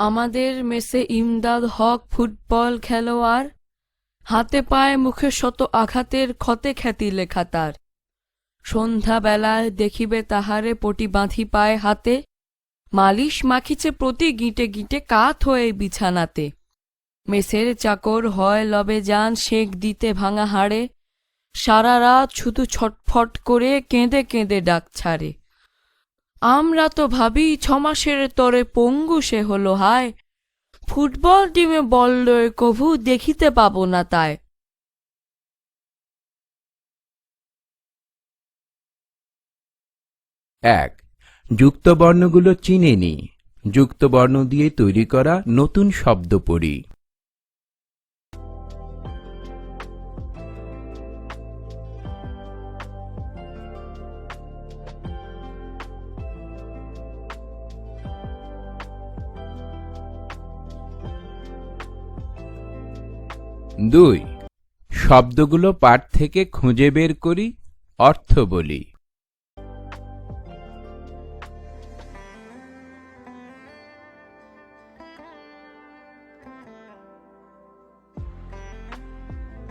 আমাদের মেসে ইমদাদ হক ফুটবল খেলোয়াড়, হাতে পায়ে মুখে শত আঘাতের ক্ষতে খ্যাতি লেখা তার। সন্ধ্যাবেলায় দেখিবে তাহারে পটি বাঁধি পায় হাতে, মালিশ মাখিছে প্রতি গিঁটে গিঁটে কাত হয়ে বিছানাতে। মেসের চাকর হয় লবে যান সেঁক দিতে ভাঙা হাড়ে, সারা রাত শুধু ছটফট করে কেঁদে কেঁদে ডাক ছাড়ে। আমরা তো ভাবি ছমাসের তরে পঙ্গু সে হলো, হায়। ফুটবল টিমে বল কভু দেখিতে পাবো না তাই। এক, যুক্তবর্ণগুলো চিনে নি। যুক্তবর্ণ দিয়ে তৈরি করা নতুন শব্দ পড়ি দুই, শব্দগুলো পাঠ থেকে খুঁজে বের করি, অর্থ বলি।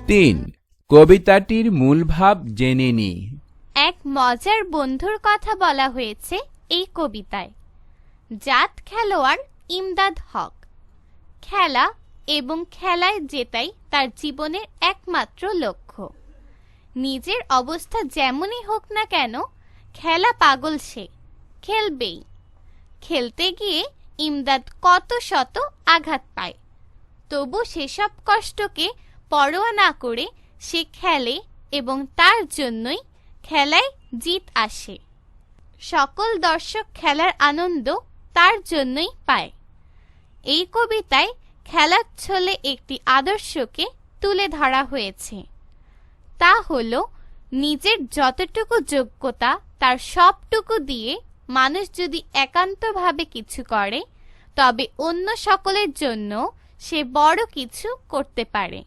তিন, কবিতাটির মূল ভাব জেনে নি। এক মজার বন্ধুর কথা বলা হয়েছে এই কবিতায়। জাত খেলোয়াড় ইমদাদ হক। খেলা এবং খেলায় জেতাই তার জীবনের একমাত্র লক্ষ্য। নিজের অবস্থা যেমনই হোক না কেন, খেলা পাগল সে, খেলবেই। খেলতে গিয়ে ইমদাদ কত শত আঘাত পায়। তবু সেসব কষ্টকে পরোয়া না করে সে খেলে এবং তার জন্যই খেলায় জিত আসে। সকল দর্শক খেলার আনন্দ তার জন্যই পায়। এই কবিতায় খেলার ছলে একটি আদর্শকে তুলে ধরা হয়েছে। তা হল, নিজের যতটুকু যোগ্যতা তার সবটুকু দিয়ে মানুষ যদি একান্তভাবে কিছু করে, তবে অন্য সকলের জন্য সে বড় কিছু করতে পারে।